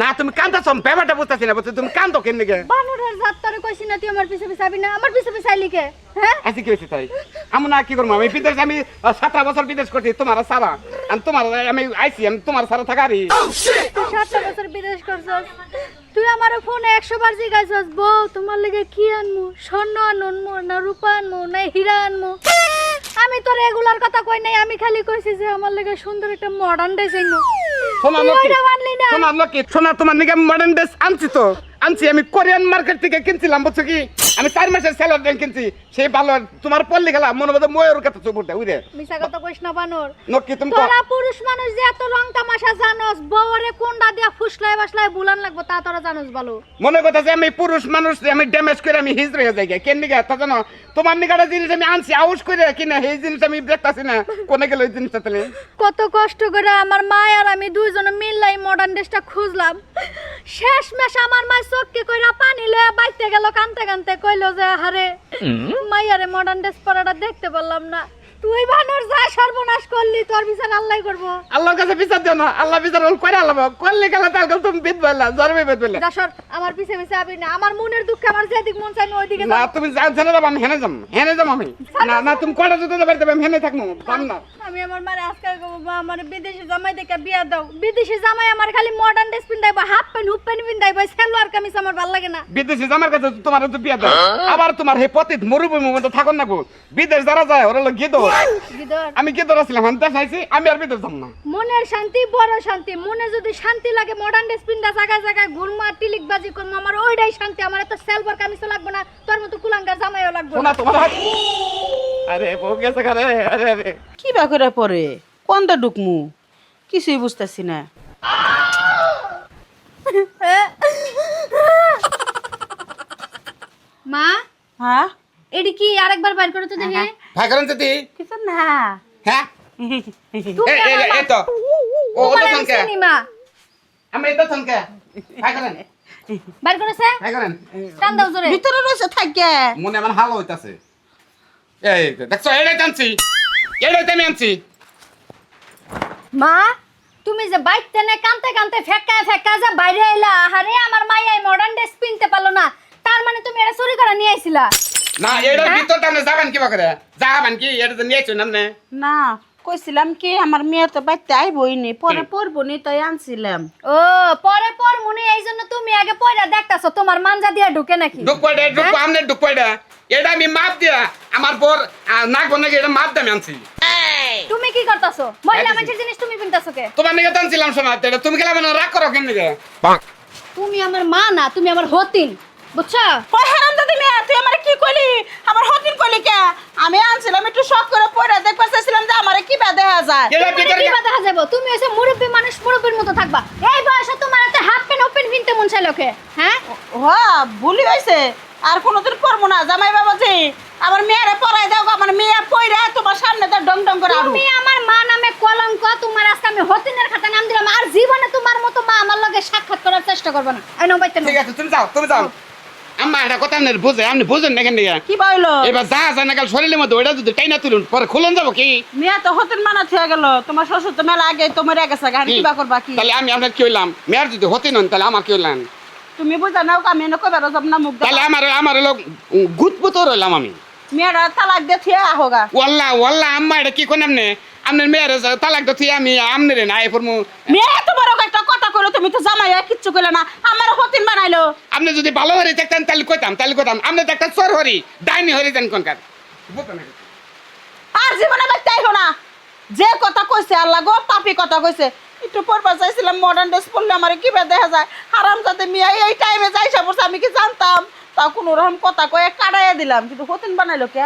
না তুমি কান্দছ ব্যাপারটা বুঝতেছি না বুঝছ তুমি কান্দো কেন দিকে বানরের জাত তোরে কইছি না তুই আমার পিছে পিছে আবি না আমার পিছে পিছে আইলি কে? হ্যাঁ? আজকে কি হয়েছে তাই? আমি না কি করব আমি বিদেশ আমি সতেরো বছর বিদেশ করছি তোমার সারা। আমি তোমার আমি আইসি আমি তোমার সারা থাকারি। তুই সাতটা বছর বিদেশ করছস। তুই আমার ফোনে একশো বার জিজ্ঞাসস বউ তোমার লেগে কি আনমু? স্বর্ণ আনমু না রূপা আনমু না হীরা আনমু? আমি তোর এগুলার কথা কই নাই আমি খালি কইছি যে আমার লেগে সুন্দর একটা মডার্ন ড্রেস আইনু সোনা তোমার নিকে মডার্ন ড্রেস আনছি তো। আনছি আমি কোরিয়ান মার্কেট থেকে কিনছিলাম বুঝছ কি? আমি চার মাসের স্যালার ব্যাংক কিনছি। সেই ভালো তোমার পল্লি খেলা মনে বোধ ময়ূর কথা চুপ উঠে উড়ে মিছা কথা কইস না বানর। নক্কি তুমি তোরা পুরুষ মানুষ যে এত তামাশা জানোস বউরে দিয়া ফুসলাই বাসলাই বুলান লাগবো তা তোরা জানোস ভালো মনে কথা যে আমি পুরুষ মানুষ আমি ড্যামেজ করে আমি হিজড়ে হয়ে যাই কেন তা জানো তোমার জিনিস আমি আনছি আউস করে কিনা সেই জিনিস আমি দেখতাছি না। কোনে গেল জিনিসটা তাহলে? কত কষ্ট করে আমার মা আর আমি দুইজনে মিললাই মডার্ন ড্রেসটা খুঁজলাম। শেষ মেশ আমার মা চোখকে কইরা পানি লয়ে বাইতে গেল কানতে কানতে কইলো যে হারে মাইয়ারে মডার্ন ড্রেস পরাটা দেখতে পারলাম না। তুই বানর যা সর্বনাশ করলি তোর বিচার আল্লাহ করব। আল্লাহর কাছে বিচার দিও না আল্লাহ বিচার হল করে আল্লাহ করলে গেলে তার কাছে তুমি বিদ বললা জরবে বিদ বললা যা সর আমার পিছে পিছে আবি না আমার মনের দুঃখে আমার যেদিক মন চাই আমি ওইদিকে না। তুমি জানো আমি হেনে যাম হেনে যাম আমি। না না তুমি কয়টা জুতো বাড়িতে আমি হেনে থাকব যাম না। আমি আমার মারে আজকে আমার বিদেশি জামাই দেখে বিয়া দাও। বিদেশি জামাই আমার খালি মডার্ন ড্রেস পিন্দাইবো হাফ প্যান্ট হুপ প্যান্ট পিন্দাইবো সালোয়ার কামিজ আমার ভালো লাগে না। বিদেশি জামার কাছে তোমার তো বিয়া দাও। আবার তোমার হে পতিত মরুভূমির মধ্যে থাকুন না গো। বিদেশ যারা যায় ওরা গিদো গিদর আমি গিদো ছিলাম? আমি আর না। মনের শান্তি বড় শান্তি। মনে যদি শান্তি লাগে মডার্ন ড্রেস পিন্দা জায়গায় জায়গায় ঘুরমা টিলিক বাজি করব আমার ওইটাই শান্তি। আমার এত সেলভার কামিজ লাগবে না। তোর মতো কুলাঙ্গার জামাইও লাগবে শোনা তোমার আরে বউ গেছে আরে আরে। কি বা করে পরে? কোনটা ঢুকমু কিছুই বুঝতেছি না। মা? হ্যাঁ? এডি কি আরেকবার বাইর করে তো দেখি ভাই করেন যদি কিছু না। হ্যাঁ? এই, মা। তো। ও তোমার ওটা আমি সনকে চিনি, মা। আমি এটা সনকে ভাই করেন। বাইর করেছে? ভাই করেন। টান দাও জোরে। ভিতরে রয়েছে থাকে মনে আমার হাল হইতাছে। এই দেখছ এটাই আনছি। এটাই আমি আনছি। মা তুমি যে বাইতে নে কানতে কানতে ফেকা ফেকা যে বাইরে আইলা আরে আমার মাইয়াই মডার্ন ড্রেস পিনতে পারল না। তার মানে তুমি এটা চুরি করে নিয়ে আইছিলা। না এটার ভিতরটা আপনি যাবেন কি করে যাবেন কি? এটা তো নিয়েছো না আপনি। না কইছিলাম কি আমার মেয়ে তো বাইতে আইবই নি পরে পড়ব নি তাই আনছিলাম। ও পরে পর মনে এই জন্য তুমি আগে পয়রা দেখতাছো তোমার মানজা দিয়া ঢুকে নাকি? ডুক পয়ডা ডুক আমনে ডুক পয়ডা এটা আমি মাপ দিয়া আমার পর নাক বনে এটা মাপ দামে আনছি। তুমি কি করতাছো? মহিলা খাইতেছি। মানুষের জিনিস তুমি পিনতাছো কে? তোমার নিকে টানছিলাম শোনা এটা তুমি গেলে মানে রাগ করো কেন নিকে তুমি আমার মা না তুমি আমার হতিন বুঝছ? ওই হারাম দাদি মেয়ে তুই আমার কি কইলি? আমার হতিন কইলি কে? আমি আনছিলাম একটু শখ করে পড়ে দেখবা চাইছিলাম যে আমারে কি বা দেখা যায় এটা তোমার ভিতরে কি কথা যাব তুমি এসে মুরব্বী মানুষ মুরব্বীর মতো থাকবা। এই বয়সে তোমার একটা হাফ প্যান্ট ওপেন কিনতে মন চাইলো কে? হ্যাঁ? হ্যাঁ ভুলি হয়েছে আর কোনোদিন করব না জামাই বাবাজি। আমার মেয়েরে পড়াই দাও আমার মেয়ে পয়রা তোমার সামনে তো ডং ডং করে আরও। তুমি আমার মা নামে কলঙ্ক তোমার আজকে আমি হতিনের খাতা নাম দিলাম আর জীবনে তোমার মতো মা আমার লগে সাক্ষাৎ করার চেষ্টা করবে না। এই নাও বাইতে ঠিক আছে তুমি যাও তুমি যাও। আম্মা এটা কথা আপনি বুঝে আপনি বুঝেন না কেন কি বইলো? এবার যা যা না কাল শরীরের মধ্যে ওইটা যদি টাইনা তুলুন পরে খুলন যাব কি? মেয়ে তো হতেন মানা থেকে গেল। তোমার শ্বশুর তো মেলা আগে তোমার গেছে গান কি? কিবা করবা কি? তাহলে আমি আপনার কি হইলাম? মেয়ের যদি হতে নন তাহলে আমার কি হইলাম তুমি বুঝা নাও আমি এনে কবে যাব না মুখ তাহলে আমার আমার হলো গুতপুত রইলাম আমি। মেয়েরা তালাক দিয়ে থিয়ে আম্মা এটা কি কোন আপনি? আপনার মেয়ের তালাক আমি আমনে না এ ফরমু মেয়ে বড় কইলো তুমি তো জামাই আর কিচ্ছু কইলে না। আমার হতিন বানাইলো। আপনি যদি ভালো হরি দেখতেন তাহলে কইতাম তাহলে কইতাম। আপনি তো একটা চোর হরি ডাইনি হরি দেন কোনকার? আর জীবনে বাচ্চা আইলো না। যে কথা কইছে আল্লাহ গো পাপি কথা কইছে। একটু পরবার চাইছিলাম মডার্ন ড্রেস পরলে আমার কি দেখা যায়? হারাম যাতে মিয়া এই টাইমে যাইসা পড়ছে আমি কি জানতাম? তা কোনো রকম কথা কয়ে কাটাইয়া দিলাম কিন্তু হতিন বানাইলো কে?